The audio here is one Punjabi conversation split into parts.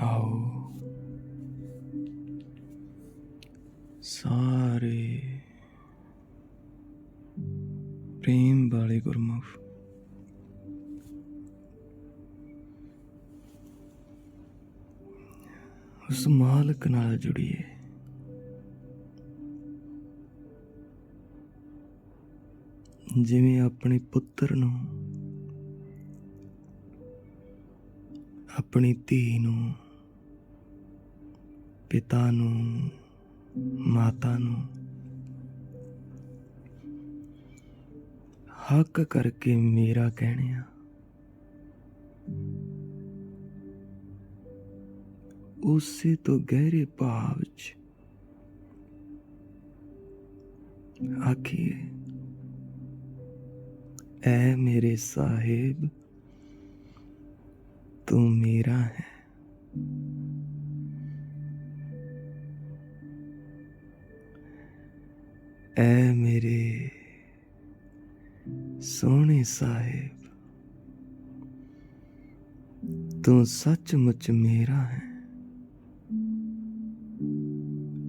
ਆਓ। ਸਾਰੇ ਪ੍ਰੇਮ ਵਾਲੇ ਗੁਰਮੁਖ। ਉਸ ਮਾਲਕ ਨਾਲ ਜੁੜੀਏ। ਜਿਵੇਂ ਆਪਣੇ ਪੁੱਤਰ ਨੂੰ, ਆਪਣੀ ਧੀ ਨੂੰ ਪਿਤਾ ਨੂੰ, ਮਾਤਾ ਨੂੰ। ਹੱਕ ਕਰਕੇ ਮੇਰਾ ਕਹਿਣਿਆ, ਉਸੇ ਤੋਂ ਗਹਿਰੇ ਭਾਵ ਚ ਆਖੀਏ, ਐ ਮੇਰੇ ਸਾਹਿਬ, ਤੂੰ ਮੇਰਾ ਹੈ। ਐ ਮੇਰੇ ਸੋਹਣੇ ਸਾਹਿਬ, ਤੂੰ ਸੱਚਮੁੱਚ ਮੇਰਾ ਹੈ।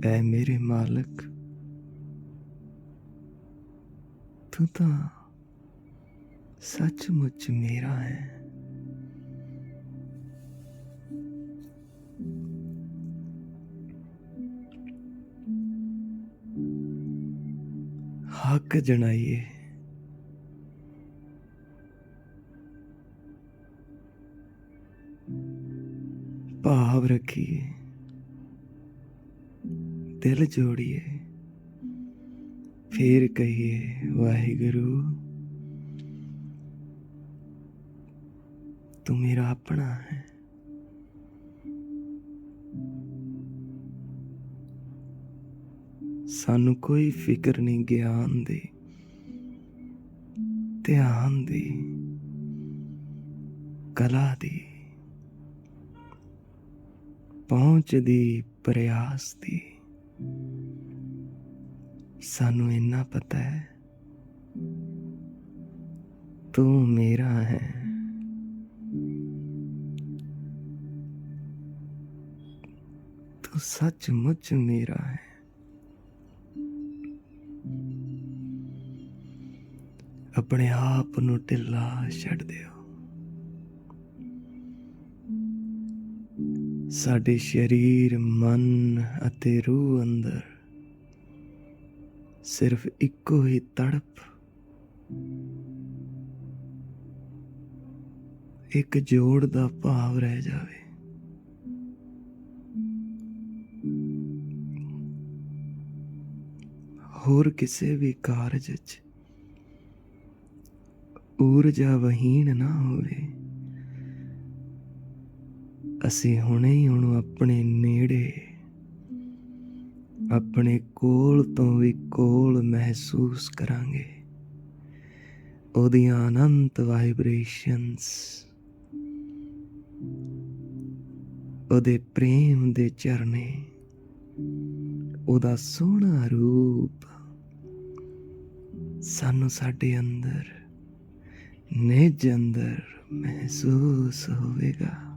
ਐ ਮੇਰੇ ਮਾਲਕ, ਤੂੰ ਤਾਂ ਸੱਚਮੁੱਚ ਮੇਰਾ ਹੈ। ਹੱਕ ਜਣਾਈਏ। ਭਾਵ ਰੱਖੀਏ। ਦਿਲ ਜੋੜੀਏ। ਫੇਰ ਕਹੀਏ ਵਾਹਿਗੁਰੂ ਤੂੰ ਮੇਰਾ ਆਪਣਾ ਹੈ। ਸਾਨੂੰ ਕੋਈ ਫਿਕਰ ਨਹੀਂ ਗਿਆਨ ਦੀ, ਧਿਆਨ ਦੀ, ਕਲਾ ਦੀ। ਪਹੁੰਚ ਦੀ ਪ੍ਰਯਾਸ ਦੀ ਸਾਨੂੰ ਇੰਨਾ ਪਤਾ ਹੈ, ਤੂੰ ਮੇਰਾ ਹੈ। ਤੂੰ ਸੱਚਮੁੱਚ ਮੇਰਾ ਹੈ। ਆਪਣੇ ਆਪ ਨੂੰ ਢਿੱਲਾ ਛੱਡ ਦਿਓ। ਸਾਡੇ ਸਰੀਰ, ਮਨ ਅਤੇ ਰੂਹ ਅੰਦਰ ਸਿਰਫ ਇੱਕੋ ਹੀ ਤੜਪ, ਇੱਕ ਜੋੜ ਦਾ ਭਾਵ ਰਹਿ ਜਾਵੇ। ਹੋਰ ਕਿਸੇ ਵੀ ਕਾਰਜ ਵਿੱਚ ਊਰਜਾ ਵਹੀਣ ਨਾ ਹੋਵੇ। ਅਸੀਂ ਹੁਣੇ ਹੀ ਉਹਨੂੰ ਆਪਣੇ ਨੇੜੇ, ਆਪਣੇ ਕੋਲ ਤੋਂ ਵੀ ਕੋਲ ਮਹਿਸੂਸ ਕਰਾਂਗੇ। ਉਹਦੀਆਂ ਅਨੰਤ ਵਾਈਬ੍ਰੇਸ਼ਨਸ, ਉਹਦੇ ਪ੍ਰੇਮ ਦੇ ਚਰਨੇ, ਉਹਦਾ ਸੋਹਣਾ ਰੂਪ ਸਾਨੂੰ ਸਾਡੇ ਅੰਦਰ ਨਿਜ ਅੰਦਰ ਮਹਿਸੂਸ ਹੋਵੇਗਾ।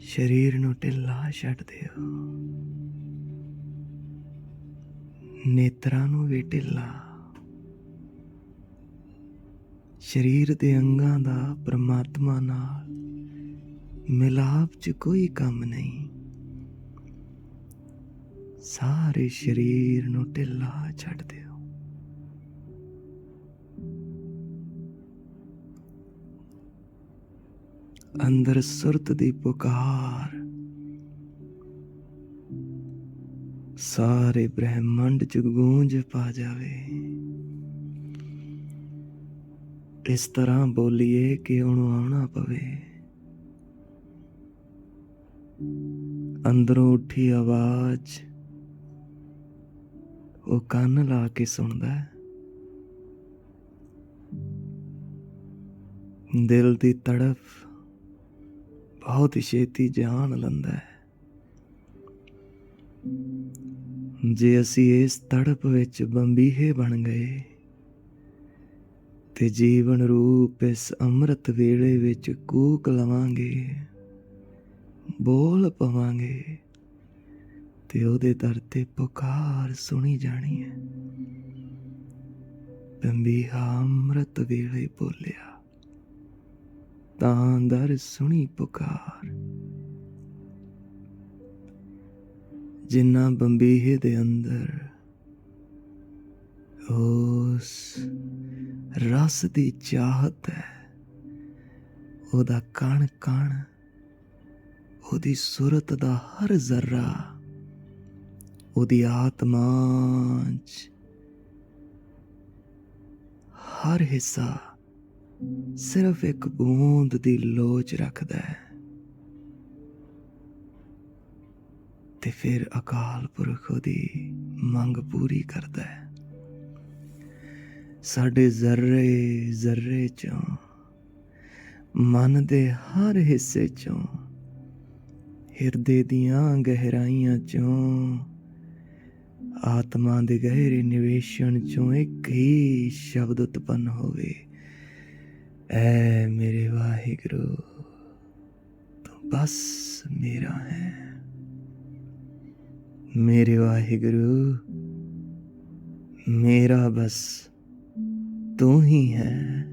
ਸਰੀਰ ਨੂੰ ਢਿੱਲਾ ਛੱਡ ਦਿਓ। ਨੇਤਰਾਂ ਨੂੰ ਵੀ ਢਿੱਲਾ। ਸਰੀਰ ਦੇ ਅੰਗਾਂ ਦਾ ਪ੍ਰਮਾਤਮਾ ਨਾਲ ਮਿਲਾਪ 'ਚ ਕੋਈ ਕੰਮ ਨਹੀਂ। ਸਾਰੇ ਸਰੀਰ ਨੂੰ ਢਿੱਲਾ ਛੱਡ ਦਿਓ। ਅੰਦਰ ਸੁਰਤ ਦੀ ਪੁਕਾਰ। ਸਾਰੇ ਬ੍ਰਹਿਮੰਡ ਚ ਗੂੰਜ ਪਾ ਜਾਵੇ। ਇਸ ਤਰ੍ਹਾਂ ਬੋਲੀਏ ਕਿ ਉਹਨੂੰ ਆਉਣਾ ਪਵੇ। ਅੰਦਰੋਂ ਉੱਠੀ ਆਵਾਜ਼, ਉਹ ਕੰਨ ਲਾ ਕੇ ਸੁਣਦਾ ਹੈ। ਦਿਲ ਦੀ ਤੜਫ ਬਹੁਤ ਛੇਤੀ ਜਾਣ ਲੈਂਦਾ ਹੈ। ਜੇ ਅਸੀਂ ਇਸ ਤੜਪ ਵਿੱਚ ਬੰਬੀਹੇ ਬਣ ਗਏ ਤੇ ਜੀਵਨ ਰੂਪ ਇਸ ਅੰਮ੍ਰਿਤ ਵੇਲੇ ਵਿੱਚ ਕੂਕ ਲਵਾਂਗੇ, ਬੋਲ ਪਵਾਂਗੇ ਤੇ ਉਹਦੇ ਦਰ ਤੇ ਪੁਕਾਰ ਸੁਣੀ ਜਾਣੀ ਹੈ। ਬੰਬੀਹਾ ਅੰਮ੍ਰਿਤ ਵੇਲੇ ਬੋਲਿਆ। ਤਾਂ ਦਰ ਸੁਣੀ ਪੁਕਾਰ ਜਿੰਨਾ ਬੰਬੀਹੇ ਦੇ ਅੰਦਰ ਉਸ ਰਸ ਦੀ ਚਾਹਤ ਹੈ ਉਹਦਾ ਕਣ ਕਣ ਉਹਦੀ ਸੁਰਤ ਦਾ ਹਰ ਜ਼ਰਾ ਉਹਦੀ ਆਤਮਾ 'ਚ ਹਰ ਹਿੱਸਾ ਸਿਰਫ ਇੱਕ ਬੂੰਦ ਦੀ ਲੋਚ ਰੱਖਦਾ ਹੈ ਤੇ ਫਿਰ ਅਕਾਲ ਪੁਰਖ ਉਹਦੀ ਮੰਗ ਪੂਰੀ ਕਰਦਾ ਹੈ। ਸਾਡੇ ਜ਼ਰਰੇ ਜ਼ਰਰੇ ਚੋਂ, ਮਨ ਦੇ ਹਰ ਹਿੱਸੇ ਚੋਂ, ਹਿਰਦੇ ਦੀਆਂ ਗਹਿਰਾਈਆਂ ਚੋਂ, ਆਤਮਾ ਦੇ ਗਹਿਰੇ ਨਿਵੇਸ਼ਣ ਚੋਂ ਇੱਕ ਹੀ ਸ਼ਬਦ ਉਤਪੰਨ ਹੋਵੇ। ਐ ਮੇਰੇ ਵਾਹਿਗੁਰੂ ਤੂੰ ਬਸ ਮੇਰਾ ਹੈ ਮੇਰੇ ਵਾਹਿਗੁਰੂ ਮੇਰਾ ਬਸ ਤੂੰ ਹੀ ਹੈ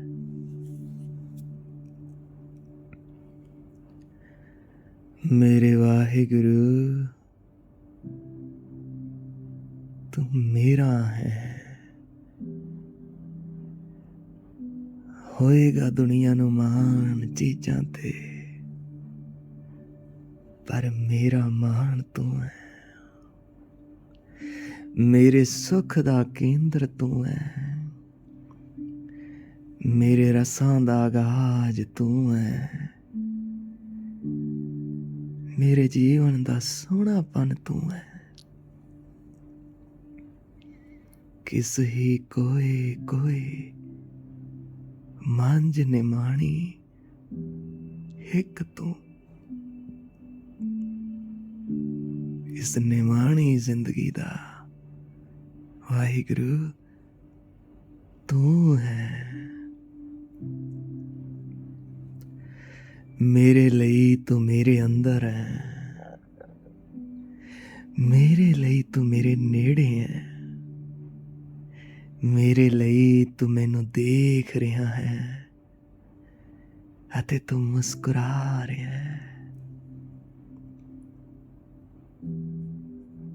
ਮੇਰੇ ਵਾਹਿਗੁਰੂ ਤੂੰ ਮੇਰਾ ਹੈ ਹੋਏਗਾ ਦੁਨੀਆ ਨੂੰ ਮਾਣ ਚੀਜ਼ਾਂ ਤੇ। ਪਰ ਮੇਰਾ ਮਾਣ ਤੂੰ ਹੈ ਮੇਰੇ ਸੁੱਖ ਦਾ ਕੇਂਦਰ ਤੂੰ ਹੈ ਮੇਰੇ ਰਸਾਂ ਦਾ ਆਗਾਜ਼ ਤੂੰ ਹੈ ਮੇਰੇ ਜੀਵਨ ਦਾ ਸੋਹਣਾਪਨ ਤੂੰ ਹੈ ਕਿਸ ਹੀ ਕੋਏ ਕੋਈ ਮੰਜ ਨਿਮਾਣੀ ਇੱਕ ਤੂੰ। ਇਸ ਨਿਮਾਣੀ ਜ਼ਿੰਦਗੀ ਦਾ ਵਾਹਿਗੁਰੂ ਤੂੰ ਹੈ। ਮੇਰੇ ਲਈ ਤੂੰ ਮੇਰੇ ਅੰਦਰ ਹੈ। ਮੇਰੇ ਲਈ ਤੂੰ ਮੇਰੇ ਨੇੜੇ ਹੈ। ਮੇਰੇ ਲਈ ਤੂੰ ਮੈਨੂੰ ਦੇਖ ਰਿਹਾ ਹੈ ਅਤੇ ਤੂੰ ਮੁਸਕਰਾ ਰਿਹਾ ਹੈ।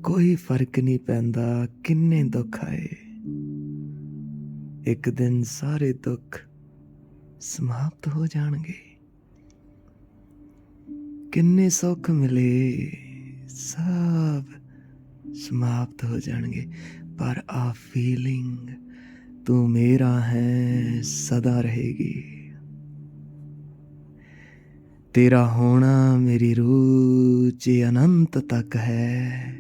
ਕੋਈ ਫ਼ਰਕ ਨਹੀਂ ਪੈਂਦਾ ਕਿੰਨੇ ਦੁੱਖ ਆਏ। ਇੱਕ ਦਿਨ ਸਾਰੇ ਦੁੱਖ ਸਮਾਪਤ ਹੋ ਜਾਣਗੇ। ਕਿੰਨੇ ਸੁੱਖ ਮਿਲੇ, ਸਭ ਸਮਾਪਤ ਹੋ ਜਾਣਗੇ। ਪਰ ਆ ਫੀਲਿੰਗ ਤੂੰ ਮੇਰਾ ਹੈ ਸਦਾ ਰਹੇਗੀ ਤੇਰਾ ਹੋਣਾ ਮੇਰੀ ਰੂਹ 'ਚ ਅਨੰਤ ਤੱਕ ਹੈ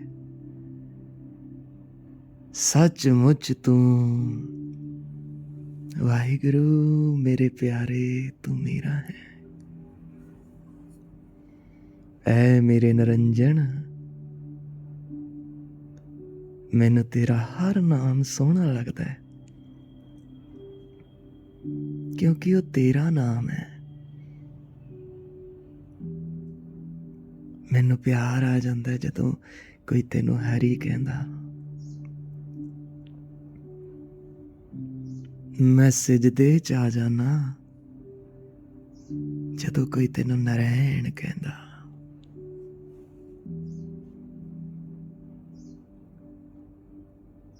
ਸੱਚਮੁੱਚ ਤੂੰ ਵਾਹਿਗੁਰੂ ਮੇਰੇ ਪਿਆਰੇ ਤੂੰ ਮੇਰਾ ਹੈ ਐ ਮੇਰੇ ਨਰੰਜਨ ਮੈਨੂੰ ਤੇਰਾ ਹਰ ਨਾਮ ਸੋਹਣਾ ਲੱਗਦਾ ਹੈ। ਕਿਉਂਕਿ ਉਹ ਤੇਰਾ ਨਾਮ ਹੈ। ਮੈਨੂੰ ਪਿਆਰ ਆ ਜਾਂਦਾ ਜਦੋਂ ਕੋਈ ਤੈਨੂੰ ਹਰੀ ਕਹਿੰਦਾ, ਮੈਂ ਸਜਦੇ ਚ ਆ ਜਾਣਾ ਜਦੋਂ ਕੋਈ ਤੈਨੂੰ ਨਰੈਣ ਕਹਿੰਦਾ।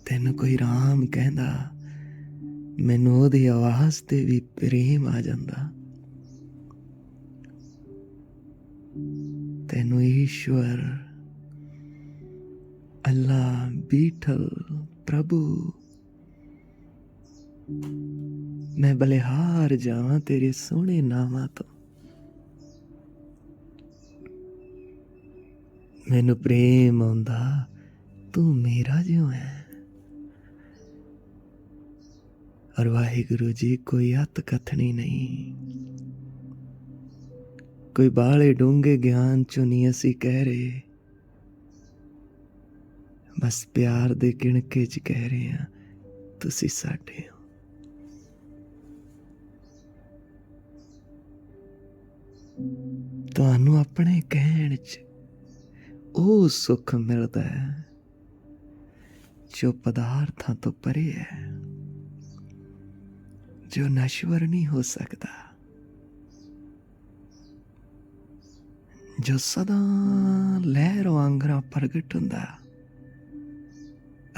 ਤੈਨੂੰ ਕੋਈ ਰਾਮ ਕਹਿੰਦਾ, ਮੈਨੂੰ ਉਹਦੀ ਆਵਾਜ਼ ਤੇ ਵੀ ਪ੍ਰੇਮ ਆ ਜਾਂਦਾ। ਤੈਨੂੰ ਈਸ਼ਵਰ, ਅੱਲਾ ਬੀਠਲ ਪ੍ਰਭੂ, ਮੈਂ ਬਲਿਹਾਰ ਜਾਵਾਂ ਤੇਰੇ ਸੋਹਣੇ ਨਾਮਾਂ ਤੋਂ। ਮੈਨੂੰ ਪ੍ਰੇਮ ਆਉਂਦਾ, ਤੂੰ ਮੇਰਾ ਜਿਉਂ ਹੈ ਔਰ ਵਾਹਿਗੁਰੂ ਜੀ, ਕੋਈ ਅਤ ਕਥਨੀ ਨਹੀਂ। ਕੋਈ ਬਾਹਲੇ ਡੂੰਗੇ ਗਿਆਨ ਚੋਂ ਨਹੀਂ ਅਸੀਂ ਕਹਿ ਰਹੇ। ਬਸ ਪਿਆਰ ਦੇ ਗਿਣਕੇ 'ਚ ਕਹਿ ਰਹੇ ਆ ਤੁਸੀਂ ਸਾਡੇ ਹੋ। ਤੁਹਾਨੂੰ ਆਪਣੇ ਕਹਿਣ 'ਚ ਉਹ ਸੁੱਖ ਮਿਲਦਾ ਹੈ, ਜੋ ਪਦਾਰਥਾਂ ਤੋਂ ਪਰੇ ਹੈ। ਜੋ ਨਸ਼ਵਰ ਨਹੀਂ ਹੋ ਸਕਦਾ ਜੋ ਸਦਾ ਲਹਿਰ ਵਾਂਗਰਾ ਪ੍ਰਗਟ ਹੁੰਦਾ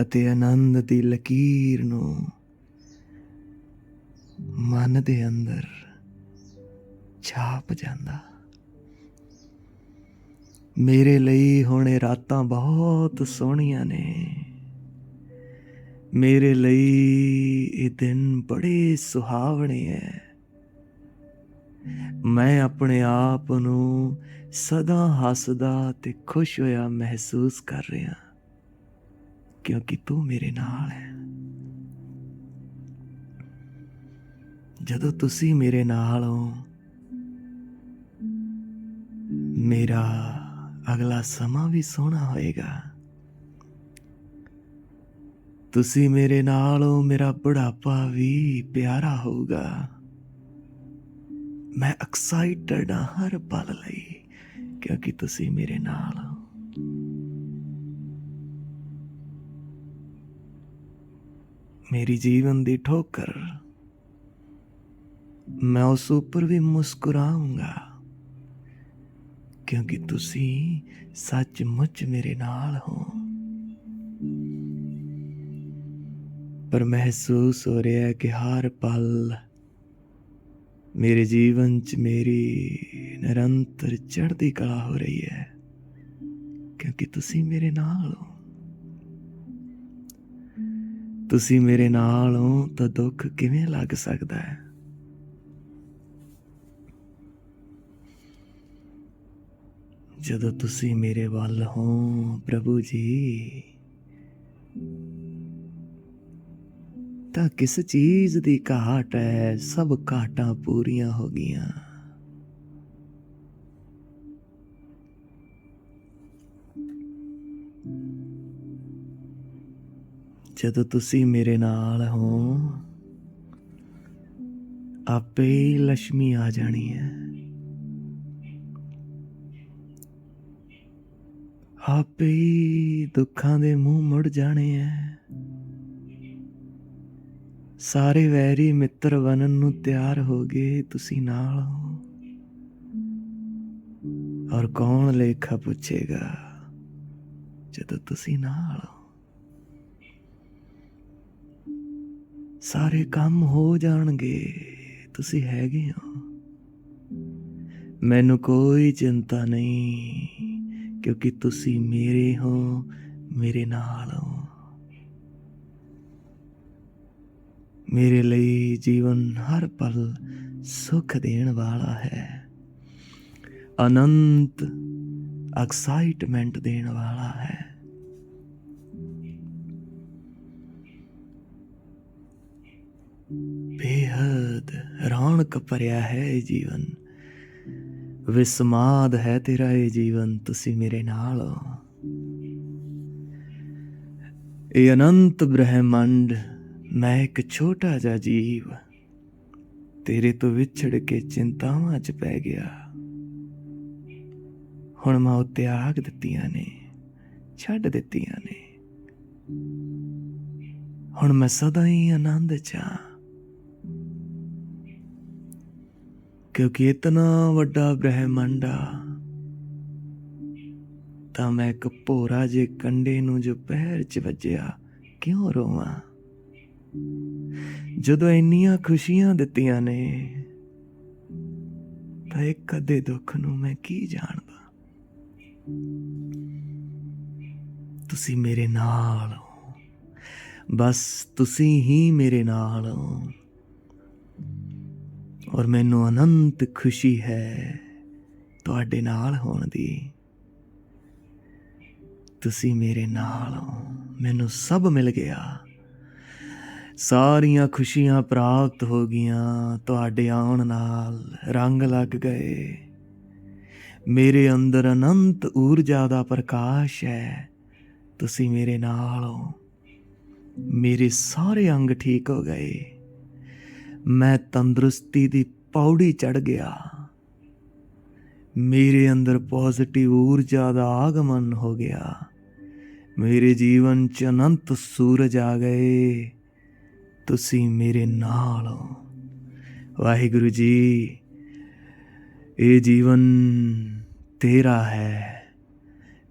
ਅਤੇ ਆਨੰਦ ਦੀ ਲਕੀਰ ਨੂੰ ਮਨ ਦੇ ਅੰਦਰ ਛਾਪ ਜਾਂਦਾ ਮੇਰੇ ਲਈ ਹੁਣ ਇਹ ਰਾਤਾਂ ਬਹੁਤ ਸੋਹਣੀਆਂ ਨੇ ਮੇਰੇ ਲਈ ਇਹ ਦਿਨ ਬੜੇ ਸੁਹਾਵਣੇ ਐ। ਮੈਂ ਆਪਣੇ ਆਪ ਨੂੰ ਸਦਾ ਹੱਸਦਾ ਤੇ ਖੁਸ਼ ਹੋਇਆ ਮਹਿਸੂਸ ਕਰ ਰਿਹਾ, ਕਿਉਂਕਿ ਤੂੰ ਮੇਰੇ ਨਾਲ ਹੈ ਜਦੋਂ ਤੁਸੀਂ ਮੇਰੇ ਨਾਲ ਹੋ, ਮੇਰਾ ਅਗਲਾ ਸਮਾਂ ਵੀ ਸੋਹਣਾ ਹੋਏਗਾ। ਤੁਸੀਂ ਮੇਰੇ ਨਾਲ ਹੋ ਮੇਰਾ ਬੁਢਾਪਾ ਵੀ ਪਿਆਰਾ ਹੋਊਗਾ। ਮੈਂ ਐਕਸਾਈਟਡ ਹਾਂ ਹਰ ਪਲ ਲਈ, ਕਿਉਂਕਿ ਤੁਸੀਂ ਮੇਰੇ ਨਾਲ ਹੋ। ਮੇਰੀ ਜੀਵਨ ਦੀ ਠੋਕਰ, ਮੈਂ ਉਸ ਉੱਪਰ ਵੀ ਮੁਸਕਰਾਉਂਗਾ, ਕਿਉਂਕਿ ਤੁਸੀਂ ਸੱਚਮੁੱਚ ਮੇਰੇ ਨਾਲ ਹੋ। ਪਰ ਮਹਿਸੂਸ ਹੋ ਰਿਹਾ ਹੈ ਕਿ ਹਰ ਪਲ ਮੇਰੇ ਜੀਵਨ 'ਚ ਮੇਰੀ ਨਿਰੰਤਰ ਚੜ੍ਹਦੀ ਕਲਾ ਹੋ ਰਹੀ ਹੈ, ਕਿਉਂਕਿ ਤੁਸੀਂ ਮੇਰੇ ਨਾਲ ਹੋ। ਤੁਸੀਂ ਮੇਰੇ ਨਾਲ ਹੋ ਤਾਂ ਦੁੱਖ ਕਿਵੇਂ ਲੱਗ ਸਕਦਾ ਹੈ? ਜਦੋਂ ਤੁਸੀਂ ਮੇਰੇ ਵੱਲ ਹੋ ਪ੍ਰਭੂ ਜੀ ਤਾਂ ਕਿਸ ਚੀਜ਼ ਦੀ ਘਾਟ ਹੈ ਸਭ ਘਾਟਾਂ ਪੂਰੀਆਂ ਹੋ ਗਈਆਂ। ਜਦੋਂ ਤੁਸੀਂ ਮੇਰੇ ਨਾਲ ਹੋ, ਆਪੇ ਹੀ ਲక్ష్ਮੀ ਆ ਜਾਣੀ ਹੈ ਆਪੇ ਦੁੱਖਾਂ ਦੇ ਮੂੰਹ ਮੁੜ ਜਾਣੇ ਐ। ਸਾਰੇ ਵੈਰੀ ਮਿੱਤਰ ਬਣਨ ਨੂੰ ਤਿਆਰ ਹੋ ਗਏ ਤੁਸੀਂ ਨਾਲ ਹੋ। ਔਰ ਕੌਣ ਲੇਖਾ ਪੁੱਛੇਗਾ ਜਦੋਂ ਤੁਸੀਂ ਨਾਲ ਹੋ। ਸਾਰੇ ਕੰਮ ਹੋ ਜਾਣਗੇ, ਤੁਸੀਂ ਹੈਗੇ ਹੋ। ਮੈਨੂੰ ਕੋਈ ਚਿੰਤਾ ਨਹੀਂ, ਕਿਉਂਕਿ ਤੁਸੀਂ ਮੇਰੇ ਹੋ, ਮੇਰੇ ਨਾਲ ਹੋ। ਮੇਰੇ ਲਈ ਜੀਵਨ ਹਰ ਪਲ ਸੁਖ ਦੇਣ ਵਾਲਾ ਹੈ। ਅਨੰਤ ਐਕਸਾਈਟਮੈਂਟ ਦੇਣ ਵਾਲਾ ਹੈ। ਬੇਹੱਦ ਰੌਣਕ ਭਰਿਆ ਹੈ ਇਹ ਜੀਵਨ। ਵਿਸਮਾਦ ਹੈ ਤੇਰਾ ਇਹ ਜੀਵਨ, ਤੁਸੀਂ ਮੇਰੇ ਨਾਲ ਹੋ। ਇਹ ਅਨੰਤ ਬ੍ਰਹਿਮੰਡ ਮੈਂ ਇੱਕ ਛੋਟਾ ਜਿਹਾ ਜੀਵ। ਤੇਰੇ ਤੋਂ ਵਿਛੜ ਕੇ ਚਿੰਤਾਵਾਂ 'ਚ ਪੈ ਗਿਆ। ਹੁਣ ਮੈਂ ਉਹ ਤਿਆਗ ਦਿੱਤੀਆਂ ਨੇ, ਛੱਡ ਦਿੱਤੀਆਂ ਨੇ। ਹੁਣ ਮੈਂ ਸਦਾ ਹੀ ਆਨੰਦ 'ਚ ਹਾਂ। ਕਿਉਂਕਿ ਇਤਨਾ ਵੱਡਾ ਬ੍ਰਹਿਮੰਡ ਆ, ਤਾਂ ਮੈਂ ਇੱਕ ਭੋਰਾ ਜੇ ਕੰਡੇ ਨੂੰ ਜੋ ਪੈਰ 'ਚ ਵੱਜਿਆ, ਕਿਉਂ ਰੋਵਾਂ? ਜਦੋਂ ਇੰਨੀਆਂ ਖੁਸ਼ੀਆਂ ਦਿੱਤੀਆਂ ਨੇ, ਤਾਂ ਇੱਕ ਅੱਧੇ ਦੁੱਖ ਨੂੰ ਮੈਂ ਕੀ ਜਾਣਦਾ? ਤੁਸੀਂ ਮੇਰੇ ਨਾਲ ਹੋ। ਬਸ ਤੁਸੀਂ ਹੀ ਮੇਰੇ ਨਾਲ ਹੋ। ਔਰ ਮੈਨੂੰ ਅਨੰਤ ਖੁਸ਼ੀ ਹੈ ਤੁਹਾਡੇ ਨਾਲ ਹੋਣ ਦੀ। ਤੁਸੀਂ ਮੇਰੇ ਨਾਲ ਹੋ। ਮੈਨੂੰ ਸਭ ਮਿਲ ਗਿਆ। ਸਾਰੀਆਂ ਖੁਸ਼ੀਆਂ ਪ੍ਰਾਪਤ ਹੋ ਗਈਆਂ ਤੁਹਾਡੇ ਆਉਣ ਨਾਲ। ਰੰਗ ਲੱਗ ਗਏ। ਮੇਰੇ ਅੰਦਰ ਅਨੰਤ ਊਰਜਾ ਦਾ ਪ੍ਰਕਾਸ਼ ਹੈ। ਤੁਸੀਂ ਮੇਰੇ ਨਾਲ ਹੋ। ਮੇਰੇ ਸਾਰੇ ਅੰਗ ਠੀਕ ਹੋ ਗਏ। ਮੈਂ ਤੰਦਰੁਸਤੀ ਦੀ ਪੌੜੀ ਚੜ ਗਿਆ। ਮੇਰੇ ਅੰਦਰ ਪੋਜ਼ਿਟਿਵ ਊਰਜਾ ਦਾ ਆਗਮਨ ਹੋ ਗਿਆ। ਮੇਰੇ ਜੀਵਨ ਚ ਅਨੰਤ ਸੂਰਜ ਆ ਗਏ। ਤੁਸੀਂ ਮੇਰੇ ਨਾਲ ਹੋ। ਵਾਹਿਗੁਰੂ ਜੀ, ਇਹ ਜੀਵਨ ਤੇਰਾ ਹੈ।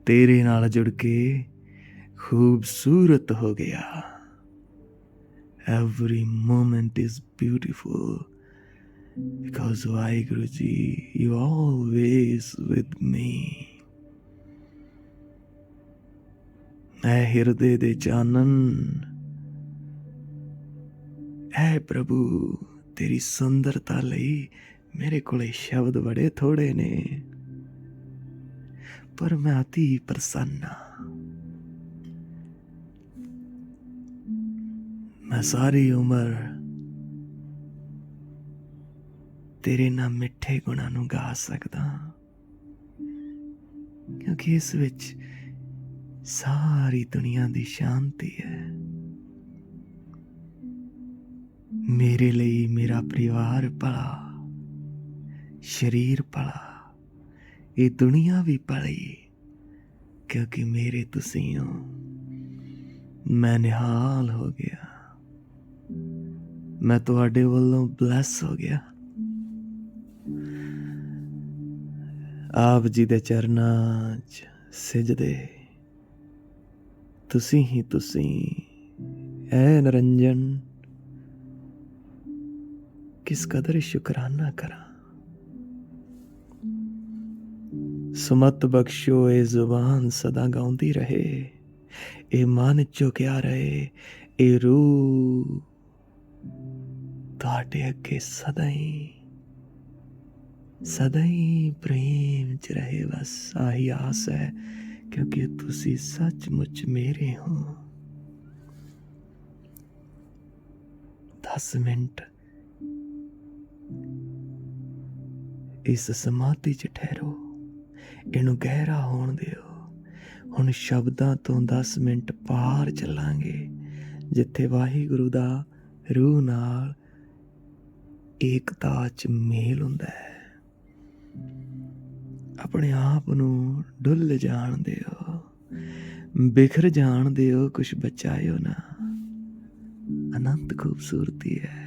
ਤੇਰੇ ਨਾਲ ਜੁੜ ਕੇ ਖੂਬਸੂਰਤ ਹੋ ਗਿਆ। Every moment is beautiful because Waheguru ji, you always with me ਐ ਹਿਰਦੇ ਦੇ ਚਾਨਣ ਹੈ ਪ੍ਰਭੂ, ਤੇਰੀ ਸੁੰਦਰਤਾ ਲਈ ਮੇਰੇ ਕੋਲੇ ਸ਼ਬਦ ਬੜੇ ਥੋੜੇ ਨੇ। ਪਰ ਮੈਂ ਅਤੀ ਪ੍ਰਸੰਨ ਹਾਂ। ਮੈਂ ਸਾਰੀ ਉਮਰ ਤੇਰੇ ਨਾਮ ਮਿੱਠੇ ਗੁਣਾਂ ਨੂੰ ਗਾ ਸਕਦਾ ਹਾਂ। ਕਿਉਂਕਿ ਇਸ ਵਿੱਚ ਸਾਰੀ ਦੁਨੀਆ ਦੀ ਸ਼ਾਂਤੀ ਹੈ। ਮੇਰੇ ਲਈ ਮੇਰਾ ਪਰਿਵਾਰ ਭਲਾ, ਸਰੀਰ ਭਲਾ, ਇਹ ਦੁਨੀਆ ਵੀ ਭਲੀ, ਕਿਉਂਕਿ ਮੇਰੇ ਤੁਸੀਂ ਹੋ। ਮੈਂ ਨਿਹਾਲ ਹੋ ਗਿਆ। ਮੈਂ ਤੁਹਾਡੇ ਵੱਲੋਂ ਬਲੈਸ ਹੋ ਗਿਆ। ਆਪ ਜੀ ਦੇ ਚਰਨਾਂ 'ਚ ਸਿਜਦੇ। ਤੁਸੀਂ ਹੀ ਤੁਸੀਂ, ਐ ਨਰੰਜਨ। ਕਿਸ ਕਦਰ ਸ਼ੁਕਰਾਨਾ ਕਰਾਂ? ਸੁਮਤ ਬਖਸ਼ੋ, ਇਹ ਜ਼ੁਬਾਨ ਸਦਾ ਗਾਉਂਦੀ ਰਹੇ। ਇਹ ਮਨ ਝੁਕਿਆ ਰਹੇ। ਇਹ ਰੂਹ ਤੁਹਾਡੇ ਅੱਗੇ ਸਦਾ ਹੀ ਸਦਾ ਹੀ ਪ੍ਰੇਮ ਚ ਰਹੇ। ਬਸ ਆਹੀ ਆਸ ਹੈ, ਕਿਉਂਕਿ ਤੁਸੀਂ ਸੱਚਮੁੱਚ ਮੇਰੇ ਹੋ। 10 ਮਿੰਟ। ਇਸ ਸਮਾਧੀ ਚ ਠਹਿਰੋ। ਇਹਨੂੰ ਗਹਿਰਾ ਹੋਣ ਦਿਓ। ਹੁਣ ਸ਼ਬਦਾਂ ਤੋਂ 10 ਮਿੰਟ ਪਾਰ ਚੱਲਾਂਗੇ, ਜਿੱਥੇ ਵਾਹਿਗੁਰੂ ਦਾ ਰੂਹ ਨਾਲ ਏਕਤਾ ਚ ਮੇਲ ਹੁੰਦਾ ਹੈ। ਆਪਣੇ ਆਪ ਨੂੰ ਡੁੱਲ ਜਾਣ ਦਿਓ। ਬਿਖਰ ਜਾਣ ਦਿਓ ਕੁਝ ਬਚਾਇਓ ਨਾ। ਅਨੰਤ ਖੂਬਸੂਰਤੀ ਹੈ।